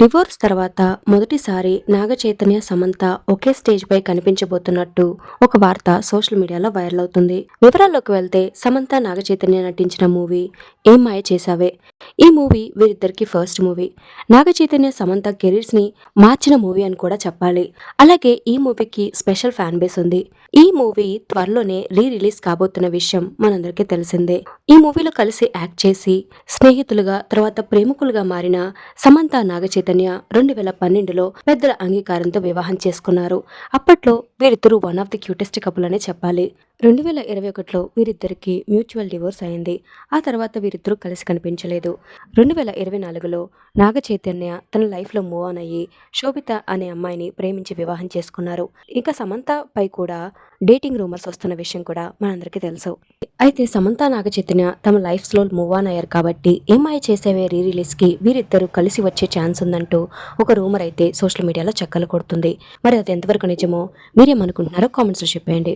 Divorce తర్వాత మొదటిసారి నాగచైతన్య సమంత ఒకే స్టేజ్ పై కనిపించబోతున్నట్టు ఒక వార్త సోషల్ మీడియాలో వైరల్ అవుతుంది. వివరాల్లోకి వెళ్తే సమంత నాగచైతన్య నటించిన మూవీ ఏం మాయ చేసావే ఈ మూవీ వీరిద్దరికి ఫస్ట్ మూవీ. నాగచైతన్య సమంత కెరీర్స్ని మార్చిన మూవీ అని కూడా చెప్పాలి. అలాగే ఈ మూవీకి స్పెషల్ ఫ్యాన్ బేస్ ఉంది. ఈ మూవీ త్వరలోనే రీ రిలీజ్ కాబోతున్న విషయం మనందరికీ తెలిసిందే. ఈ మూవీలో కలిసి యాక్ట్ చేసి స్నేహితులుగా తర్వాత ప్రేమికులుగా మారిన సమంత నాగ చైతన్య రెండు వేల పన్నెండులో పెద్దల అంగీకారంతో వివాహం చేసుకున్నారు. అప్పట్లో వీరిద్దరూ one of the cutest couple అనే చెప్పాలి. రెండు వేల ఇరవై ఒకటిలో వీరిద్దరికి మ్యూచువల్ డివోర్స్ అయింది. ఆ తర్వాత వీరిద్దరూ కలిసి కనిపించలేదు. రెండు వేల ఇరవై నాలుగులో నాగ చైతన్య తన లైఫ్లో మూవ్ ఆన్ అయ్యి శోభిత అనే అమ్మాయిని ప్రేమించి వివాహం చేసుకున్నారు. ఇక సమంత పై కూడా డేటింగ్ రూమర్స్ వస్తున్న విషయం కూడా మనందరికీ తెలుసు. అయితే సమంత నాగ చైతన్య తమ లైఫ్ స్లో మూవ్ ఆన్ అయ్యారు కాబట్టి ఏమాయ చేసేవే రీ రిలీజ్కి వీరిద్దరూ కలిసి వచ్చే ఛాన్స్ ఉందంటూ ఒక రూమర్ అయితే సోషల్ మీడియాలో చక్కలు కొడుతుంది. మరి అది ఎంతవరకు నిజమో మీరేమనుకుంటున్నారో కామెంట్స్లో చెప్పేయండి.